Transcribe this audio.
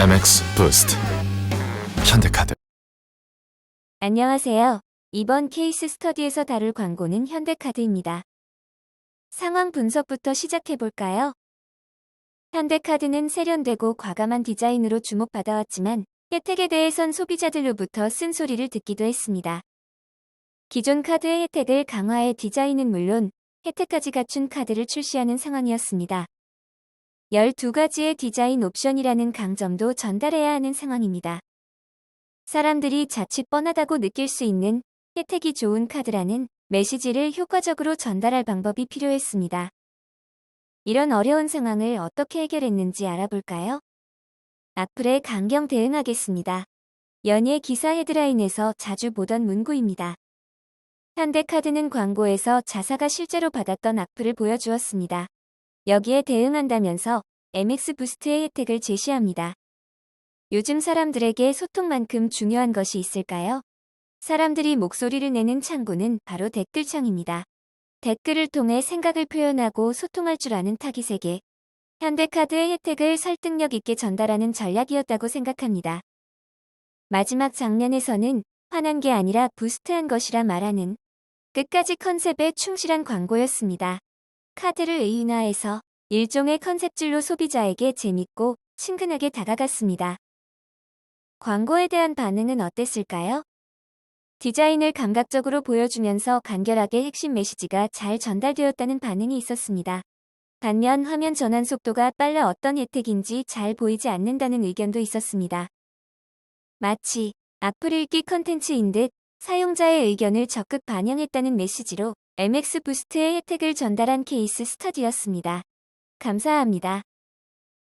MX 부스트 현대카드 안녕하세요. 이번 케이스 스터디에서 다룰 광고는 현대카드입니다. 상황 분석부터 시작해볼까요? 현대카드는 세련되고 과감한 디자인으로 주목받아왔지만 혜택에 대해선 소비자들로부터 쓴소리를 듣기도 했습니다. 기존 카드의 혜택을 강화해 디자인은 물론 혜택까지 갖춘 카드를 출시하는 상황이었습니다. 12가지의 디자인 옵션이라는 강점도 전달해야 하는 상황입니다. 사람들이 자칫 뻔하다고 느낄 수 있는 혜택이 좋은 카드라는 메시지를 효과적으로 전달할 방법이 필요했습니다. 이런 어려운 상황을 어떻게 해결했는지 알아볼까요? 악플에 강경 대응하겠습니다. 연예 기사 헤드라인에서 자주 보던 문구입니다. 현대카드는 광고에서 자사가 실제로 받았던 악플을 보여주었습니다. 여기에 대응한다면서 MX 부스트의 혜택을 제시합니다. 요즘 사람들에게 소통만큼 중요한 것이 있을까요? 사람들이 목소리를 내는 창구는 바로 댓글창입니다. 댓글을 통해 생각을 표현하고 소통할 줄 아는 타깃에게 현대카드의 혜택을 설득력 있게 전달하는 전략이었다고 생각합니다. 마지막 장면에서는 화난 게 아니라 부스트한 것이라 말하는 끝까지 컨셉에 충실한 광고였습니다. 카드를 의인화해서 일종의 컨셉질로 소비자에게 재밌고 친근하게 다가갔습니다. 광고에 대한 반응은 어땠을까요? 디자인을 감각적으로 보여주면서 간결하게 핵심 메시지가 잘 전달되었다는 반응이 있었습니다. 반면 화면 전환 속도가 빨라 어떤 혜택인지 잘 보이지 않는다는 의견도 있었습니다. 마치 악플 읽기 컨텐츠인 듯 사용자의 의견을 적극 반영했다는 메시지로 MX 부스트의 혜택을 전달한 케이스 스터디였습니다. 감사합니다.